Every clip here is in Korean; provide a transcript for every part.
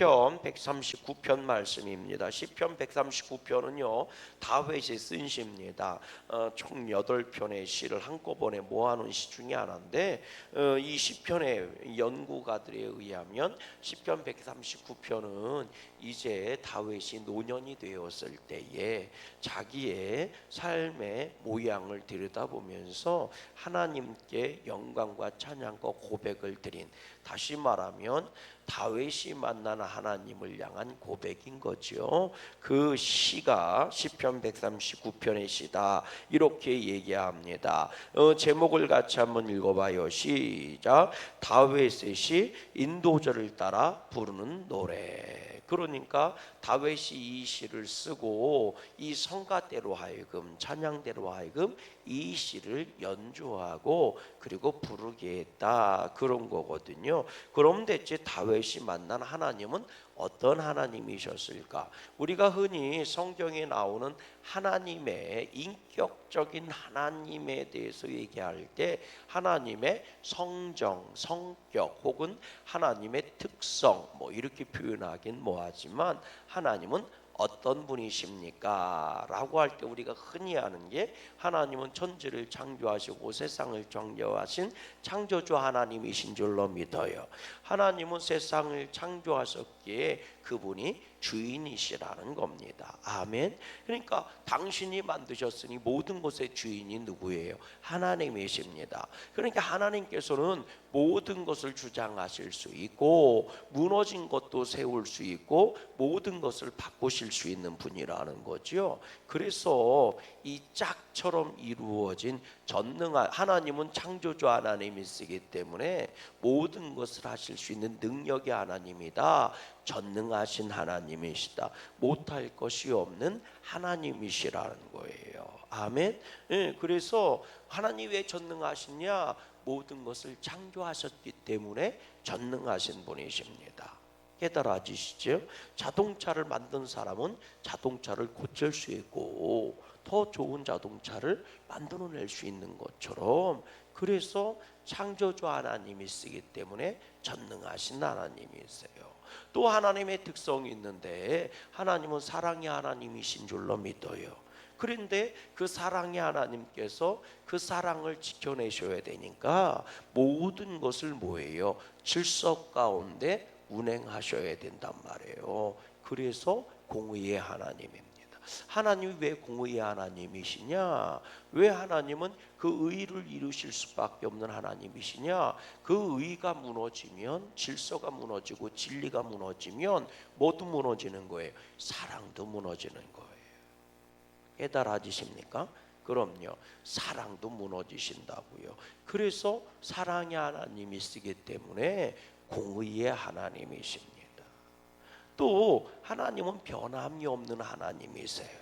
시편 139편 말씀입니다. 시편 139편은요 다윗이 쓴 시입니다. 어, 총 8편의 시를 한꺼번에 모아놓은 시 중에 하나인데 어, 이 시편의 연구가들에 의하면 시편 139편은 이제 다윗이 노년이 되었을 때에 자기의 삶의 모양을 들여다보면서 하나님께 영광과 찬양과 고백을 드린 다시 말하면 다윗이 만난 하나님을 향한 고백인 거죠. 그 시가 시편 139편의 시다. 이렇게 얘기합니다. 어, 제목을 같이 한번 읽어봐요. 시작. 다윗의 시 인도절을 따라 부르는 노래. 그러니까 다윗이 이 시를 쓰고 이 성가대로 하여금 찬양대로 하여금 이 시를 연주하고 그리고 부르게 했다 그런 거거든요. 그럼 대체 다윗 이 만난 하나님은 어떤 하나님이셨을까? 우리가 흔히 성경에 나오는 하나님의 인격적인 하나님에 대해서 얘기할 때 하나님의 성정, 성격 혹은 하나님의 특성 뭐 이렇게 표현하긴 뭐하지만 하나님은 어떤 분이십니까? 라고 할 때 우리가 흔히 하는 게 하나님은 천지를 창조하시고 세상을 창조하신 창조주 하나님이신 줄로 믿어요. 하나님은 세상을 창조하셨기에 그분이 주인이시라는 겁니다. 아멘. 그러니까 당신이 만드셨으니 모든 것의 주인이 누구예요? 하나님이십니다. 그러니까 하나님께서는 모든 것을 주장하실 수 있고 무너진 것도 세울 수 있고 모든 것을 바꾸실 수 있는 분이라는 거죠. 그래서 이 짝처럼 이루어진 전능한 하나님은 창조주 하나님이시기 때문에 모든 것을 하실 수 있는 능력의 하나님이다. 전능하신 하나님이시다. 못할 것이 없는 하나님이시라는 거예요. 아멘. 예, 그래서 하나님 왜 전능하시냐? 모든 것을 창조하셨기 때문에 전능하신 분이십니다. 깨달아 지시죠? 자동차를 만든 사람은 자동차를 고칠 수 있고 더 좋은 자동차를 만들어낼 수 있는 것처럼 그래서 창조주 하나님이 쓰기 때문에 전능하신 하나님이세요. 또 하나님의 특성이 있는데 하나님은 사랑의 하나님이신 줄로 믿어요. 그런데 그 사랑의 하나님께서 그 사랑을 지켜내셔야 되니까 모든 것을 뭐예요? 질서 가운데 운행하셔야 된단 말이에요. 그래서 공의의 하나님입니다. 하나님이 왜 공의의 하나님이시냐? 왜 하나님은 그 의를 이루실 수밖에 없는 하나님이시냐? 그 의가 무너지면 질서가 무너지고 진리가 무너지면 모두 무너지는 거예요. 사랑도 무너지는 거예요. 깨달아지십니까? 그럼요. 사랑도 무너지신다고요. 그래서 사랑의 하나님이 쓰기 때문에 공의의 하나님이십니다. 또 하나님은 변함이 없는 하나님이세요.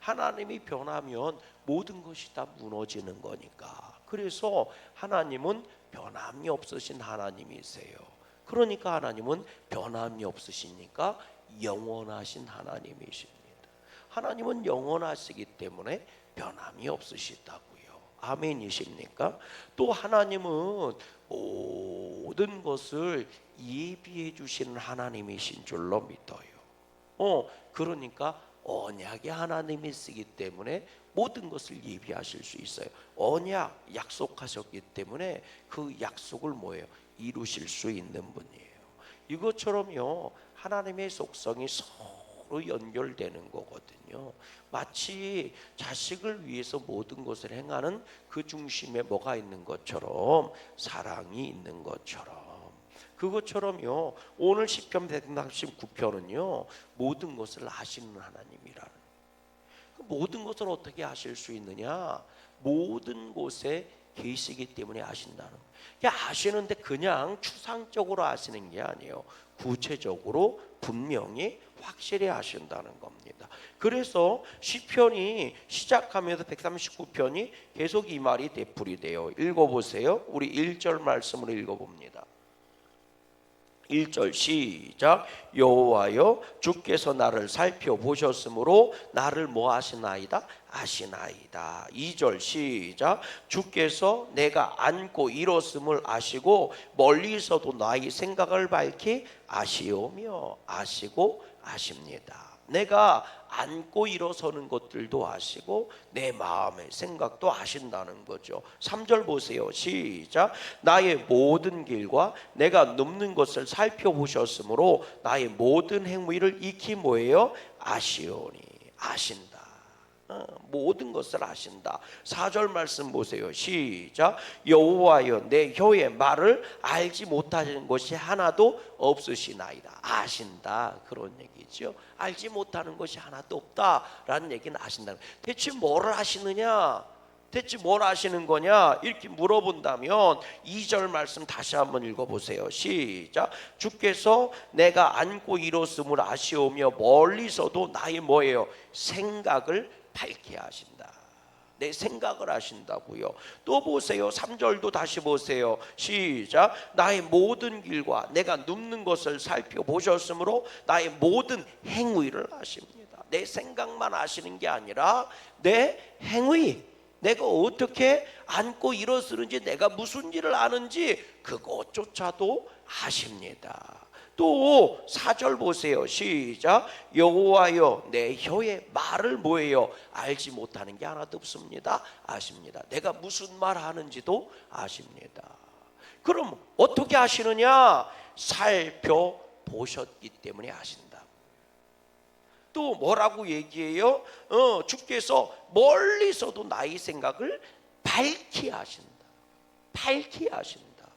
하나님이 변하면 모든 것이 다 무너지는 거니까. 그래서 하나님은 변함이 없으신 하나님이세요. 그러니까 하나님은 변함이 없으시니까 영원하신 하나님이십니다. 하나님은 영원하시기 때문에 변함이 없으시다고요. 아멘이십니까? 또 하나님은 모든 것을 예비해 주시는 하나님이신 줄로 믿어요. 어, 그러니까 언약의 하나님이 쓰기 때문에 모든 것을 예비하실 수 있어요. 언약 약속하셨기 때문에 그 약속을 뭐예요? 이루실 수 있는 분이에요. 이것처럼요. 하나님의 속성이 서로 연결되는 거거든요. 마치 자식을 위해서 모든 것을 행하는 그 중심에 뭐가 있는 것처럼 사랑이 있는 것처럼 그것처럼요. 오늘 시편 139편은요. 모든 것을 아시는 하나님이라는 그 모든 것을 어떻게 아실 수 있느냐? 모든 곳에 계시기 때문에 아신다는. 그러니까 아시는데 그냥 추상적으로 아시는 게 아니에요. 구체적으로 분명히 확실히 아신다는 겁니다. 그래서 시편이 시작하면서 139편이 계속 이 말이 되풀이 돼요. 읽어보세요. 우리 1절 말씀을 읽어봅니다. 1절 시작 여호와여 주께서 나를 살펴보셨으므로 나를 뭐 하시나이다 아시나이다 2절 시작 주께서 내가 안고 일었음을 아시고 멀리서도 나의 생각을 밝히 아시오며 아시고 아십니다 내가 안고 일어서는 것들도 아시고 내 마음의 생각도 아신다는 거죠. 3절 보세요. 시작. 나의 모든 길과 내가 눕는 것을 살펴보셨으므로 나의 모든 행위를 익히 뭐예요? 아시오니 아신다. 어, 모든 것을 아신다. 4절 말씀 보세요. 시작. 여호와여 내 혀의 말을 알지 못하는 것이 하나도 없으시나이다. 아신다. 그런 얘기죠. 알지 못하는 것이 하나도 없다라는 얘기는 아신다. 대체 뭘 아시느냐? 대체 뭘 아시는 거냐? 이렇게 물어본다면 2절 말씀 다시 한번 읽어보세요. 시작. 주께서 내가 안고 일었음을 아시오며 멀리서도 나의 뭐예요? 생각을 밝게 하신다. 내 생각을 하신다고요. 또 보세요. 3절도 다시 보세요. 시작. 나의 모든 길과 내가 눕는 것을 살펴보셨으므로 나의 모든 행위를 아십니다. 내 생각만 아시는 게 아니라 내 행위 내가 어떻게 앉고 일어서는지 내가 무슨 일을 아는지 그것조차도 아십니다. 또 4절 보세요. 시작. 여호와여 내 혀의 말을 뭐예요? 알지 못하는 게 하나도 없습니다. 아십니다. 내가 무슨 말 하는지도 아십니다. 그럼 어떻게 아시느냐? 살펴 보셨기 때문에 아신다. 또 뭐라고 얘기해요? 어, 주께서 멀리서도 나의 생각을 밝히 하신다. 밝히 하신다.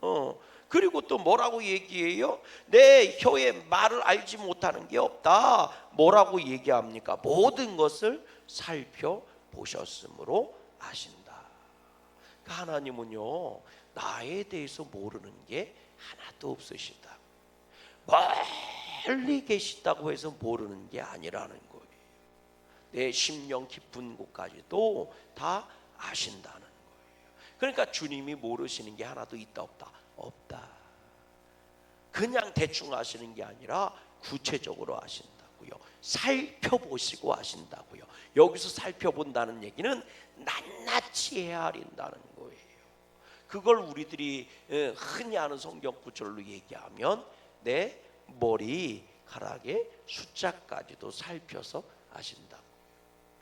어, 그리고 또 뭐라고 얘기해요? 내 혀의 말을 알지 못하는 게 없다. 뭐라고 얘기합니까? 모든 것을 살펴보셨으므로 아신다. 그러니까 하나님은요, 나에 대해서 모르는 게 하나도 없으시다. 멀리 계시다고 해서 모르는 게 아니라는 거예요. 내 심령 깊은 곳까지도 다 아신다는 거예요. 그러니까 주님이 모르시는 게 하나도 있다 없다. 없다. 그냥 대충 아시는 게 아니라 구체적으로 아신다고요. 살펴보시고 아신다고요. 여기서 살펴본다는 얘기는 낱낱이 헤아린다는 거예요. 그걸 우리들이 어, 흔히 아는 성경 구절로 얘기하면 내 머리카락의 숫자까지도 살펴서 아신다고.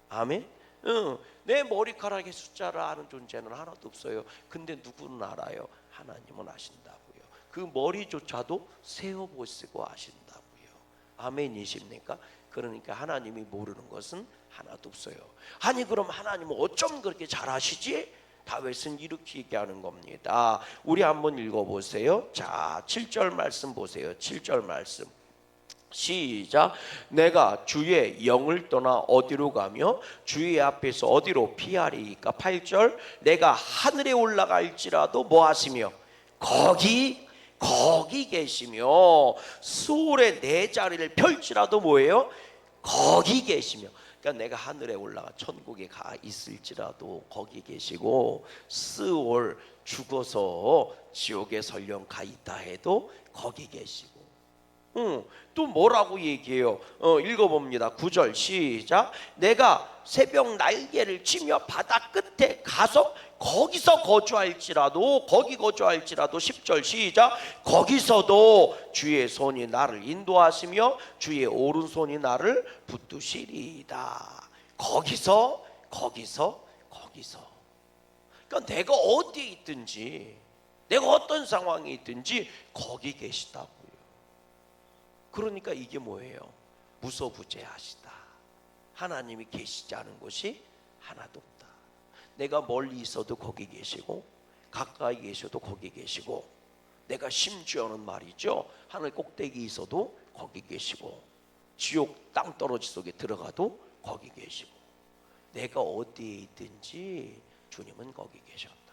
아멘. 응, 내 머리카락의 숫자를 아는 존재는 하나도 없어요. 근데 누구는 알아요? 하나님은 아신다고요. 그 머리조차도 세어 보시고 아신다고요. 아멘이십니까? 그러니까 하나님이 모르는 것은 하나도 없어요. 아니 그럼 하나님은 어쩜 그렇게 잘 아시지? 다윗은 이렇게 얘기하는 겁니다. 우리 한번 읽어보세요. 자, 7절 말씀 보세요. 7절 말씀. 시작. 내가 주의 영을 떠나 어디로 가며 주의 앞에서 어디로 피하리까? 8절. 내가 하늘에 올라갈지라도 뭐 하시며 거기 거기 계시며 수월의 내 자리를 펼지라도 뭐예요? 거기 계시며 그러니까 내가 하늘에 올라가 천국에 가 있을지라도 거기 계시고 스올 죽어서 지옥에 설령 가 있다 해도 거기 계시고 응, 또 뭐라고 얘기해요? 어, 읽어봅니다. 9절 시작. 내가 새벽 날개를 치며 바다 끝에 가서 거기서 거주할지라도 거기 거주할지라도 10절 시작. 거기서도 주의 손이 나를 인도하시며 주의 오른손이 나를 붙드시리이다. 거기서 거기서 거기서. 그러니까 내가 어디에 있든지 내가 어떤 상황에 있든지 거기 계시다고. 그러니까 이게 뭐예요? 무소부재하시다. 하나님이 계시지 않은 곳이 하나도 없다. 내가 멀리 있어도 거기 계시고 가까이 계셔도 거기 계시고 내가 심지어는 말이죠. 하늘 꼭대기 있어도 거기 계시고 지옥 땅떨어지 속에 들어가도 거기 계시고 내가 어디에 있든지 주님은 거기 계셨다.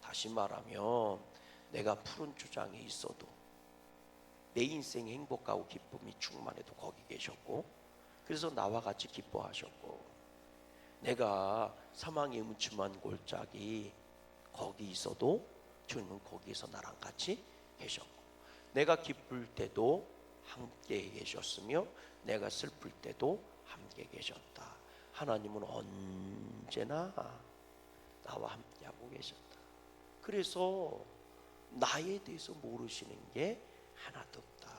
다시 말하면 내가 푸른 주장에 있어도 내 인생 행복하고 기쁨이 충만해도 거기 계셨고 그래서 나와 같이 기뻐하셨고 내가 사망의 음침한 골짜기 거기 있어도 주님은 거기에서 나랑 같이 계셨고 내가 기쁠 때도 함께 계셨으며 내가 슬플 때도 함께 계셨다. 하나님은 언제나 나와 함께하고 계셨다. 그래서 나에 대해서 모르시는 게 하나도 없다.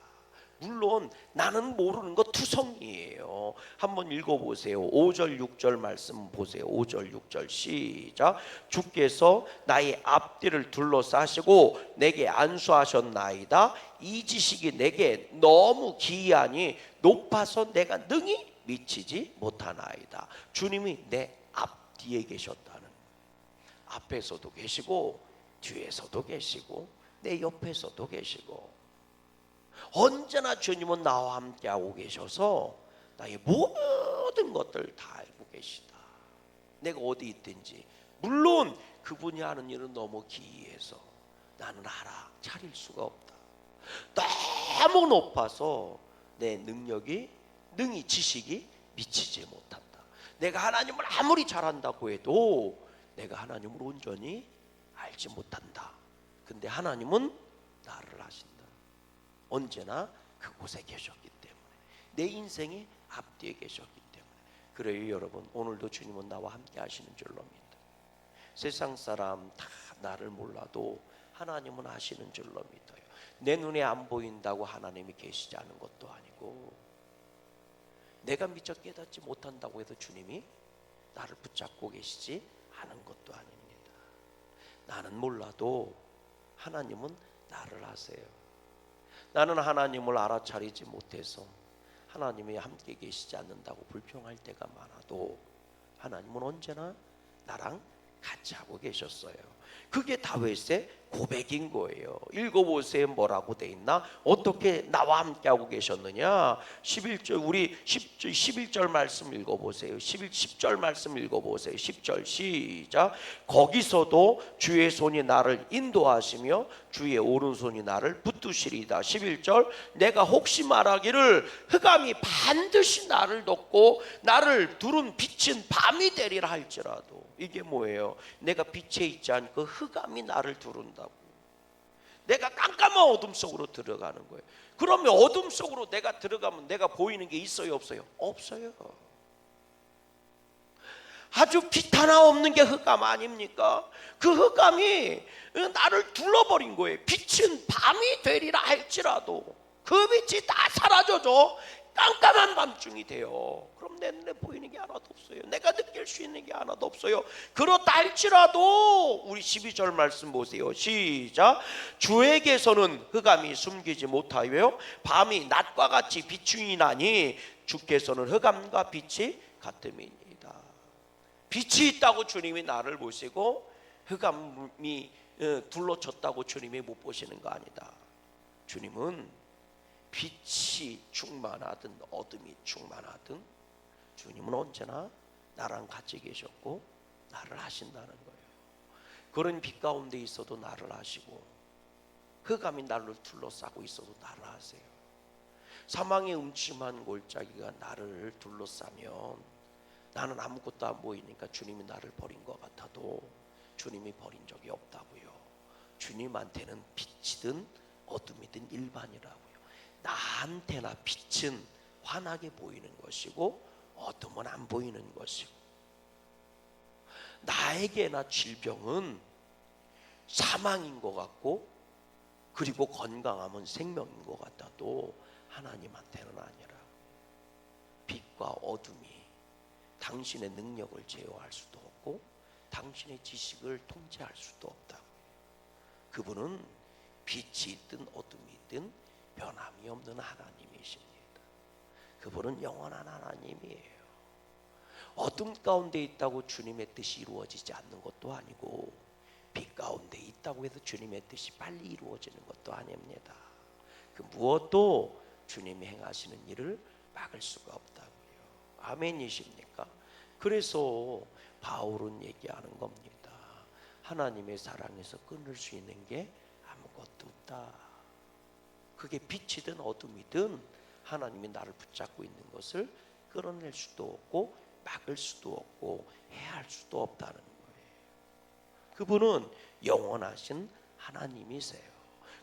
물론 나는 모르는 거 투성이에요. 한번 읽어보세요. 5절 6절 말씀 보세요. 5절 6절 시작. 주께서 나의 앞뒤를 둘러싸시고 내게 안수하셨나이다. 이 지식이 내게 너무 기이하니 높아서 내가 능히 미치지 못하나이다. 주님이 내 앞뒤에 계셨다는 앞에서도 계시고 뒤에서도 계시고 내 옆에서도 계시고 언제나 주님은 나와 함께하고 계셔서 나의 모든 것들 다 알고 계시다. 내가 어디 있든지 물론 그분이 하는 일은 너무 기이해서 나는 알아 차릴 수가 없다. 너무 높아서 내 능력이 능히 지식이 미치지 못한다. 내가 하나님을 아무리 잘한다고 해도 내가 하나님을 온전히 알지 못한다. 근데 하나님은 나를 아신다. 언제나 그곳에 계셨기 때문에 내 인생이 앞뒤에 계셨기 때문에 그래요 여러분 오늘도 주님은 나와 함께 하시는 줄로 믿다. 세상 사람 다 나를 몰라도 하나님은 아시는 줄로 믿어요. 내 눈에 안 보인다고 하나님이 계시지 않은 것도 아니고 내가 미처 깨닫지 못한다고 해도 주님이 나를 붙잡고 계시지 않은 것도 아닙니다. 나는 몰라도 하나님은 나를 아세요. 나는 하나님을 알아차리지 못해서 하나님이 함께 계시지 않는다고 불평할 때가 많아도 하나님은 언제나 나랑 같이 하고 계셨어요. 그게 다윗의 고백인 거예요. 읽어보세요. 뭐라고 돼 있나? 어떻게 나와 함께 하고 계셨느냐? 11절 우리 10절 11절 말씀 읽어 보세요. 11 10절 말씀 읽어 보세요. 10절 시작. 거기서도 주의 손이 나를 인도하시며 주의 오른손이 나를 붙드시리다. 11절 내가 혹시 말하기를 흑암이 반드시 나를 덮고 나를 두른 빛은 밤이 되리라 할지라도 이게 뭐예요? 내가 빛에 있지 않고 흑암이 나를 두른다고. 내가 깜깜한 어둠 속으로 들어가는 거예요. 그러면 어둠 속으로 내가 들어가면 내가 보이는 게 있어요, 없어요? 없어요. 아주 빛 하나 없는 게 흑암 아닙니까? 그 흑암이 나를 둘러버린 거예요. 빛은 밤이 되리라 할지라도 그 빛이 다 사라져줘. 깜깜한 밤중이 돼요. 그럼 내 눈에 보이는 게 하나도 없어요. 내가 느낄 수 있는 게 하나도 없어요. 그렇다 할지라도 우리 12절 말씀 보세요. 시작. 주에게서는 흑암이 숨기지 못하여 밤이 낮과 같이 비추이 나니 주께서는 흑암과 빛이 같음이니이다. 빛이 있다고 주님이 나를 보시고 흑암이 어, 둘러쳤다고 주님이 못 보시는 거 아니다. 주님은 빛이 충만하든 어둠이 충만하든 주님은 언제나 나랑 같이 계셨고 나를 하신다는 거예요. 그런 빛 가운데 있어도 나를 하시고 흑암이 나를 둘러싸고 있어도 나를 하세요. 사망의 음침한 골짜기가 나를 둘러싸면 나는 아무것도 안 보이니까 주님이 나를 버린 것 같아도 주님이 버린 적이 없다고요. 주님한테는 빛이든 어둠이든 일반이라고요. 나한테나 빛은 환하게 보이는 것이고 어둠은 안 보이는 것이고 나에게나 질병은 사망인 것 같고 그리고 건강함은 생명인 것 같아도 하나님한테는 아니라 빛과 어둠이 당신의 능력을 제어할 수도 없고 당신의 지식을 통제할 수도 없다. 그분은 빛이 있든 어둠이 있든 변함이 없는 하나님이십니다. 그분은 영원한 하나님이에요. 어둠 가운데 있다고 주님의 뜻이 이루어지지 않는 것도 아니고 빛 가운데 있다고 해서 주님의 뜻이 빨리 이루어지는 것도 아닙니다. 그 무엇도 주님이 행하시는 일을 막을 수가 없다고요. 아멘이십니까? 그래서 바울은 얘기하는 겁니다. 하나님의 사랑에서 끊을 수 있는 게 아무것도 없다. 그게 빛이든 어둠이든 하나님이 나를 붙잡고 있는 것을 끌어낼 수도 없고 막을 수도 없고 해할 수도 없다는 거예요. 그분은 영원하신 하나님이세요.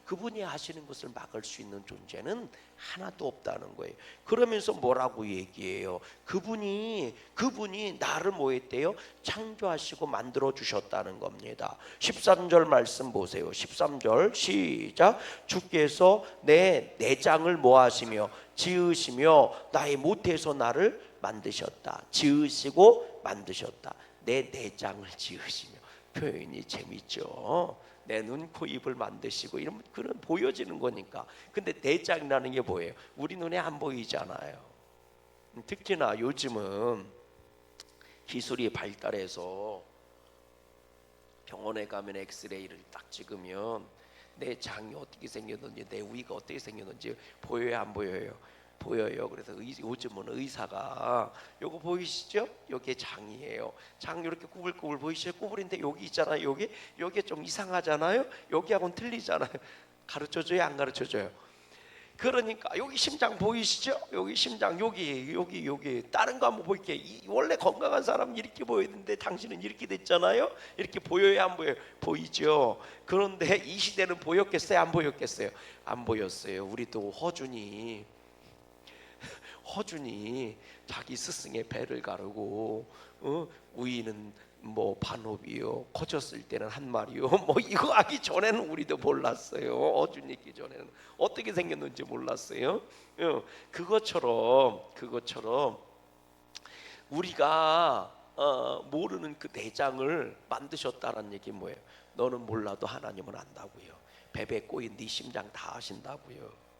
그분이 하시는 것을 막을 수 있는 존재는 하나도 없다는 거예요. 그러면서 뭐라고 얘기해요? 그분이 그분이 나를 뭐 했대요? 창조하시고 만들어 주셨다는 겁니다. 13절 말씀 보세요. 13절 시작. 주께서 내 내장을 뭐 하시며 지으시며 나의 못에서 나를 만드셨다. 지으시고 만드셨다. 내 내장을 지으시며 표현이 재밌죠. 내 눈, 코, 입을 만드시고 이런 그런 보여지는 거니까. 근데 내장이라는 게 뭐예요? 우리 눈에 안 보이잖아요. 특히나 요즘은 기술이 발달해서 병원에 가면 엑스레이를 딱 찍으면 내 장이 어떻게 생겼는지 내 위가 어떻게 생겼는지 보여요 안 보여요? 보여요. 그래서 의, 요즘은 의사가 요거 보이시죠? 요게 장이에요. 장 이렇게 구불구불 보이시죠? 구불인데 여기 있잖아요. 여기 요게 좀 이상하잖아요. 여기하고는 틀리잖아요. 가르쳐줘요, 안 가르쳐줘요? 그러니까 여기 심장 보이시죠? 여기 심장 여기 여기 여기 다른 거 한번 볼게요. 이, 원래 건강한 사람은 이렇게 보이는데 당신은 이렇게 됐잖아요. 이렇게 보여요, 안 보여요? 보이죠. 그런데 이 시대는 보였겠어요, 안 보였겠어요? 안 보였어요. 우리 또 허준이 허준이 자기 스승의 배를 가르고 어? 우이는 뭐 반호비요 커졌을 때는 한 마리요. 뭐 이거 하기 전에는 우리도 몰랐어요. 어준 있기 전에는. 어떻게 생겼는지 몰랐어요. 어, 그것처럼 그것처럼 우리가 어, 모르는 그 내장을 만드셨다는 얘기 뭐예요? 너는 몰라도 하나님은 안다고요. 베베 꼬인 네 심장 다 아신다고요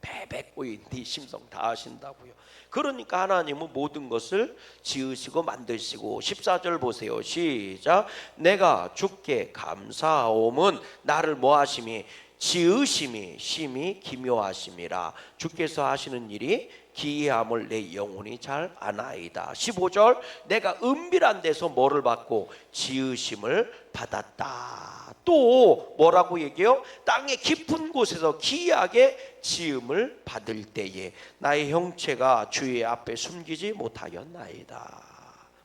배배꼬인 네 심성 다 아신다고요. 그러니까 하나님은 모든 것을 지으시고 만드시고 14절 보세요. 시작. 내가 주께 감사하옴은 나를 뭐 하심이 지으심이 심히 기묘하심이라 주께서 하시는 일이 기이함을 내 영혼이 잘 아나이다. 15절 내가 은밀한 데서 뭐를 받고 지으심을 받았다. 또 뭐라고 얘기해요? 땅의 깊은 곳에서 기이하게 지음을 받을 때에 나의 형체가 주의 앞에 숨기지 못하였나이다.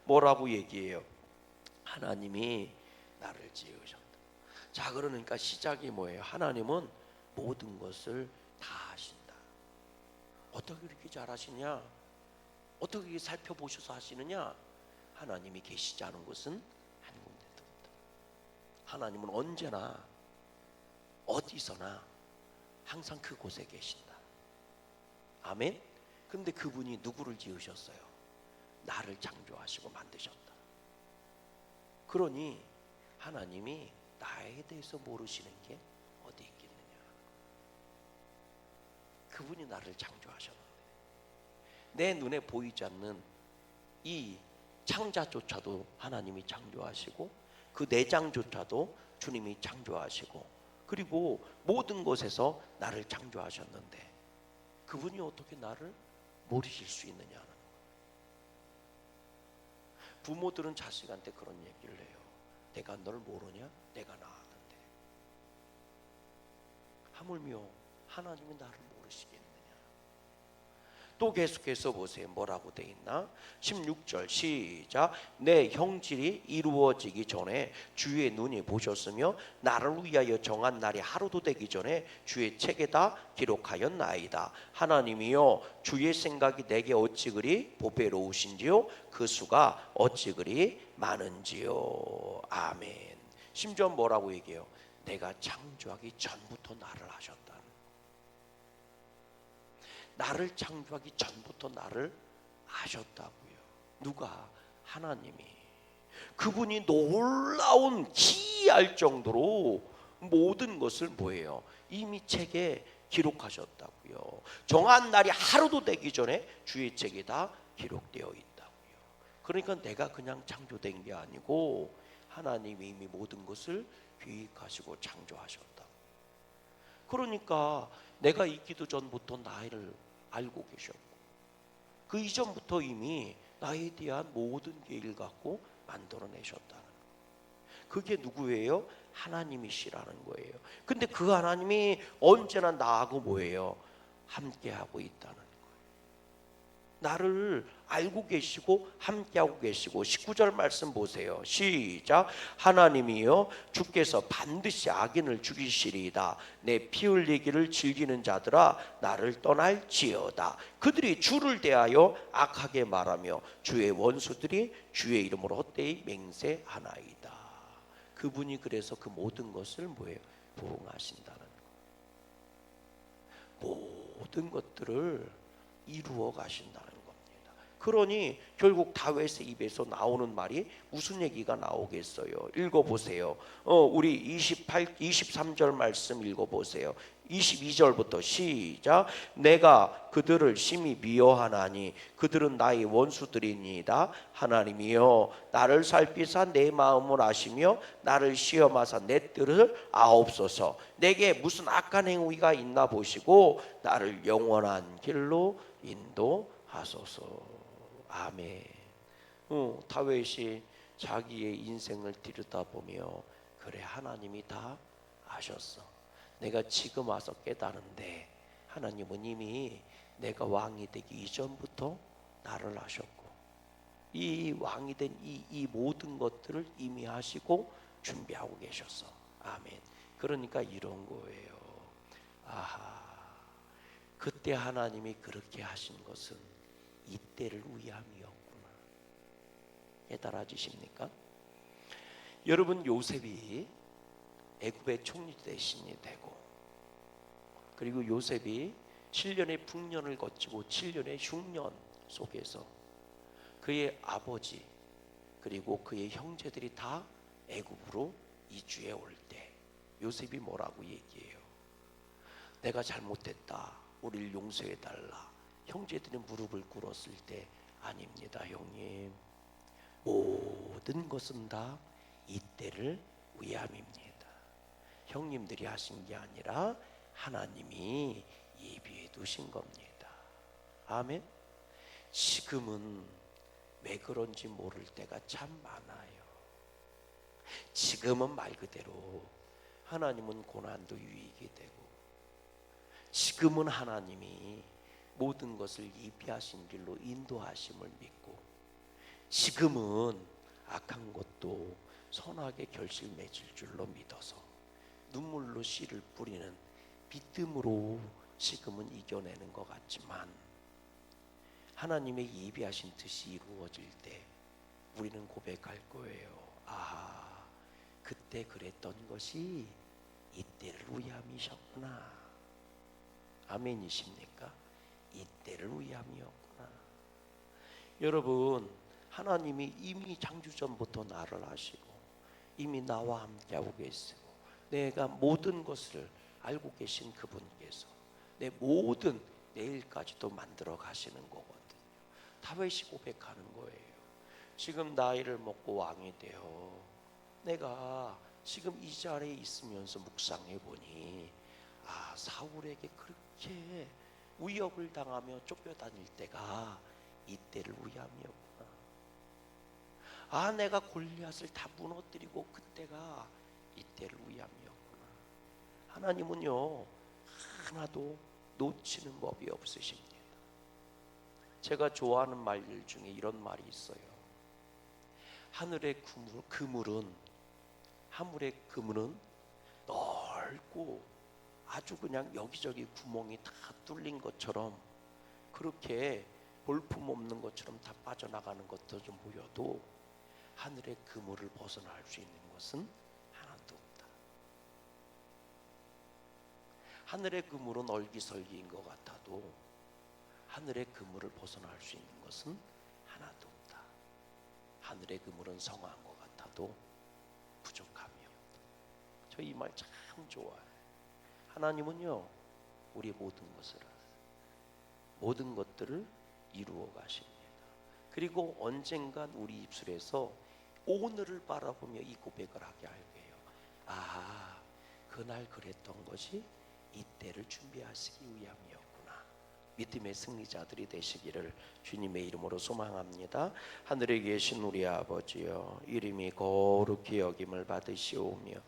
뭐라고 얘기해요? 하나님이 나를 지으셨다. 자, 그러니까 시작이 뭐예요? 하나님은 모든 것을. 어떻게 이렇게 잘하시냐? 어떻게 살펴보셔서 하시느냐? 하나님이 계시지 않은 곳은 한 군데도 없다. 하나님은 언제나 어디서나 항상 그곳에 계신다. 아멘. 근데 그분이 누구를 지으셨어요? 나를 창조하시고 만드셨다. 그러니 하나님이 나에 대해서 모르시는 게 어디 있겠느냐? 그분이 나를 창조하셨는데 내 눈에 보이지 않는 이 창자조차도 하나님이 창조하시고 그 내장조차도 주님이 창조하시고 그리고 모든 곳에서 나를 창조하셨는데 그분이 어떻게 나를 모르실 수 있느냐는 거예요. 부모들은 자식한테 그런 얘기를 해요. 내가 널 모르냐? 내가 낳았는데. 하물며 하나님이 나를 모르시겠느냐? 또 계속해서 보세요. 뭐라고 돼 있나? 16절 시작. 내 형질이 이루어지기 전에 주의 눈이 보셨으며 나를 위하여 정한 날이 하루도 되기 전에 주의 책에다 기록하였나이다. 하나님이여 주의 생각이 내게 어찌 그리 보배로우신지요 그 수가 어찌 그리 많은지요. 아멘. 심지어 뭐라고 얘기해요? 내가 창조하기 전부터 나를 하셨다. 나를 창조하기 전부터 나를 아셨다고요. 누가? 하나님이. 그분이 놀라운 기이할 정도로 모든 것을 뭐예요? 이미 책에 기록하셨다고요. 정한 날이 하루도 되기 전에 주의 책에 다 기록되어 있다고요. 그러니까 내가 그냥 창조된 게 아니고 하나님이 이미 모든 것을 계획하시고 창조하셨다. 그러니까 내가 있기도 전부터 나를 알고 계셨고 그 이전부터 이미 나에 대한 모든 계획을 갖고 만들어내셨다는 거예요. 그게 누구예요? 하나님이시라는 거예요. 근데 그 하나님이 언제나 나하고 뭐예요? 함께하고 있다는 거예요. 나를 알고 계시고 함께하고 계시고 19절 말씀 보세요. 시작. 하나님이여 주께서 반드시 악인을 죽이시리이다. 내 피 흘리기를 즐기는 자들아 나를 떠날지어다. 그들이 주를 대하여 악하게 말하며 주의 원수들이 주의 이름으로 헛되이 맹세하나이다. 그분이 그래서 그 모든 것을 뭐예요? 보응하신다는 거. 모든 것들을 이루어 가신다는. 그러니 결국 다윗의 입에서 나오는 말이 무슨 얘기가 나오겠어요? 읽어 보세요. 어, 우리 28 23절 말씀 읽어 보세요. 22절부터 시작. 내가 그들을 심히 미워하나니 그들은 나의 원수들이니이다. 하나님이여 나를 살피사 내 마음을 아시며 나를 시험하사 내 뜻을 아옵소서. 내게 무슨 악한 행위가 있나 보시고 나를 영원한 길로 인도하소서. 아멘. 어, 다윗이 자기의 인생을 들여다보며 그래 하나님이 다 아셨어. 내가 지금 와서 깨달은데 하나님은 이미 내가 왕이 되기 이전부터 나를 아셨고 이 왕이 된이 이 모든 것들을 이미 하시고 준비하고 계셨어. 아멘. 그러니까 이런 거예요. 아하. 그때 하나님이 그렇게 하신 것은 이때를 위함이었구나. 깨달아지십니까? 여러분 요셉이 애굽의 총리 대신이 되고 그리고 요셉이 7년의 풍년을 거치고 7년의 흉년 속에서 그의 아버지 그리고 그의 형제들이 다 애굽으로 이주해 올 때 요셉이 뭐라고 얘기해요? 내가 잘못했다. 우리를 용서해 달라. 형제들이 무릎을 꿇었을 때 아닙니다, 형님. 모든 것은 다 이때를 위함입니다. 형님들이 하신 게 아니라 하나님이 예비해 두신 겁니다. 아멘. 지금은 왜 그런지 모를 때가 참 많아요. 지금은 말 그대로 하나님은 고난도 유익이 되고 지금은 하나님이 모든 것을 예비하신 길로 인도하심을 믿고 지금은 악한 것도 선하게 결실 맺을 줄로 믿어서 눈물로 씨를 뿌리는 믿음으로 지금은 이겨내는 것 같지만 하나님의 예비하신 뜻이 이루어질 때 우리는 고백할 거예요. 아, 그때 그랬던 것이 이때를 위함이셨구나. 아멘이십니까? 이때를 위함이었구나. 여러분, 하나님이 이미 창조 전부터 나를 아시고 이미 나와 함께하고 계시고 내가 모든 것을 알고 계신 그분께서 내 모든 내일까지도 만들어 가시는 거거든요. 다윗이 고백하는 거예요. 지금 나이를 먹고 왕이 되어 내가 지금 이 자리에 있으면서 묵상해 보니 아 사울에게 그렇게 위협을 당하며 쫓겨다닐 때가 이때를 위함이었구나. 아 내가 골리앗을 다 무너뜨리고 그때가 이때를 위함이었구나. 하나님은요 하나도 놓치는 법이 없으십니다. 제가 좋아하는 말 중에 이런 말이 있어요. 하늘의 그물, 그물은 하늘의 그물은 넓고 아주 그냥 여기저기 구멍이 다 뚫린 것처럼 그렇게 볼품 없는 것처럼 다 빠져나가는 것도 좀 보여도 하늘의 그물을 벗어날 수 있는 것은 하나도 없다. 하늘의 그물은 얼기설기인 것 같아도 하늘의 그물을 벗어날 수 있는 것은 하나도 없다. 하늘의 그물은 성한 것 같아도 부족함이 없다. 저 이 말 참 좋아요. 하나님은요 우리 모든 것을 모든 것들을 이루어 가십니다. 그리고 언젠간 우리 입술에서 오늘을 바라보며 이 고백을 하게 할 거예요. 아, 그날 그랬던 것이 이때를 준비하시기 위함이었구나. 믿음의 승리자들이 되시기를 주님의 이름으로 소망합니다. 하늘에 계신 우리 아버지여, 이름이 거룩히 여김을 받으시오며